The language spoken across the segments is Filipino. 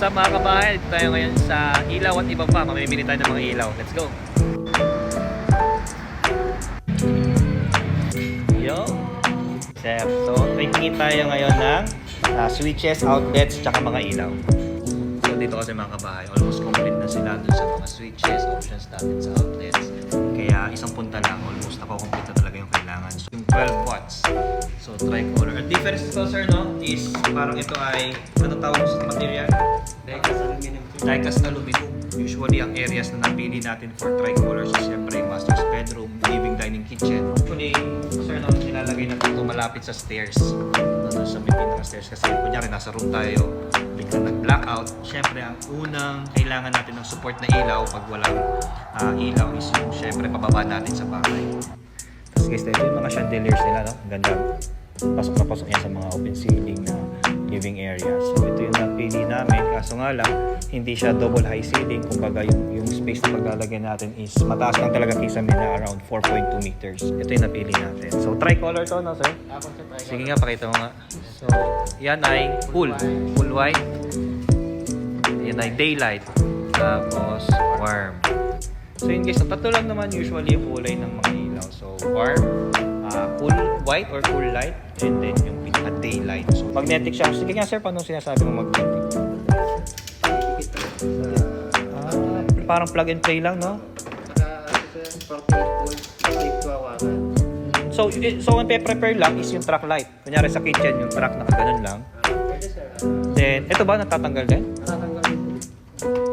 What's up mga kabahay? Dito tayo ngayon sa ilaw at iba pa. Mamimili tayo ng mga ilaw. Let's go! Yo! Sir, so tingin tayo ngayon ng ah, switches, outlets, tsaka mga ilaw. So dito kasi mga kabahay, almost complete na sila dun sa mga switches, options natin sa outlets. Kaya isang punta lang, almost nako-complete na talaga yung kailangan. So yung 12 watts. So tricolor. At difference ito sir no, is parang ito ay, ano tawag sa material? Diecast aluminum. Diecast aluminum. Usually ang areas na napili natin for tricolor so siyempre yung master's bedroom, living, dining, kitchen. Actually, sir no, nilalagay na ito malapit sa stairs. Doon sa may pinaka-stairs kasi kunyari nasa room tayo, biglang nag-blackout. Siyempre ang unang kailangan natin ng support na ilaw pag walang ah, ilaw is yung siyempre pababa natin sa bahay. Tapos guys, ito yung mga chandeliers nila, no? Ang Ganda. Pasok na pasok yan sa mga open ceiling na living area. So ito yung napili namin. Kaso nga lang, hindi siya double high ceiling. Kumbaga yung, yung space na paglalagay natin is mataas lang talaga kaysa na around 4.2 meters. Ito yung napili natin. So tricolor to, no sir? Tricolor. Sige nga, pakita mo nga. So, yan ay full. Full white. Yan ay daylight. Tapos, warm. So yun guys, tatlo naman usually yung kulay ng mga ilaw. So, warm, cool white or cool light, and then yung pinaka daylight. So, magnetic siya. Sige nga sir, paano sinasabi mo magnetic? Ah, parang plug and play lang, no? Saka ito yung 48 volts. Safe to hawakan. So, so ang pe-prepare lang is yung track light. Kunyari sa kitchen, yung track na ganun lang. Then, ito ba natatanggal din? Natatanggal.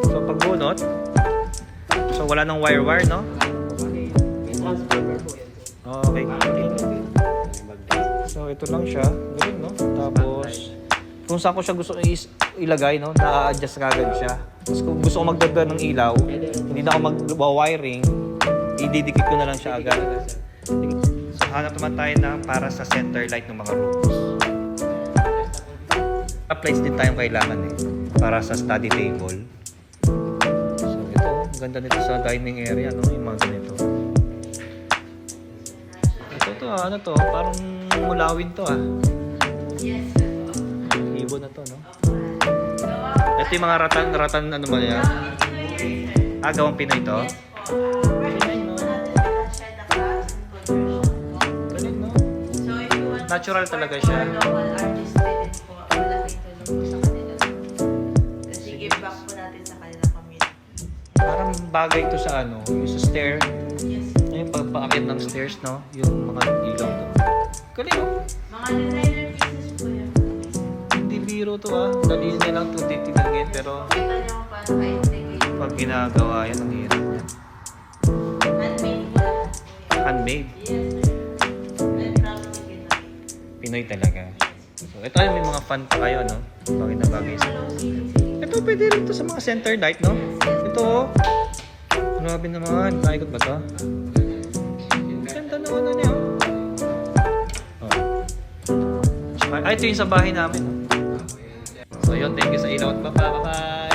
So, pag bunot, so wala nang wire-wire, no? May may transformer po yan. Okay. So, ito lang siya. Galing, no? Tapos, kung saan ko siya gusto is ilagay, no? Na-adjust agad siya. Tapos kung gusto ko magdagdag ng ilaw, hindi na ako mag-wiring, ididikit ko na lang siya agad. So, hanap naman tayo ng para sa center light ng mga rooms. Applies din tayong kailangan eh. Para sa study table. So, ito. Ganda nito sa dining area, no? Yung mga ganito. To, ah, ano to? Parang mulawin to, ah. Yes. Ibo na to, no? Ito yung mga ratan, ratan, ano ba yan? Ah, gawang Pinoy to? Natural talaga siya. Parang bagay to sa ano, yung sa stair. Yes. Yung pagpaakyat ng stairs, no? Yung mga ilaw to. Galing, oh. Mga designer pieces po yan. Hindi biro to, ah. Dali na lang to titinagin, pero Kita niyo kung paano ka-integrate. pag ginagawa yan, ang hirap yan. Handmade po lahat. Handmade. Yes, Pinoy. Talaga. So, ito ay may mga fan pa kayo, no? Bagay na bagay sa. Ito, pwede rin to sa mga center light, no? Ito, oh. Grabe naman. Naikot ba to? Ganda ng ano niya, oh. Ay, ito yung sa bahay namin. So, yun. Thank you sa ilaw at baba. Bye-bye.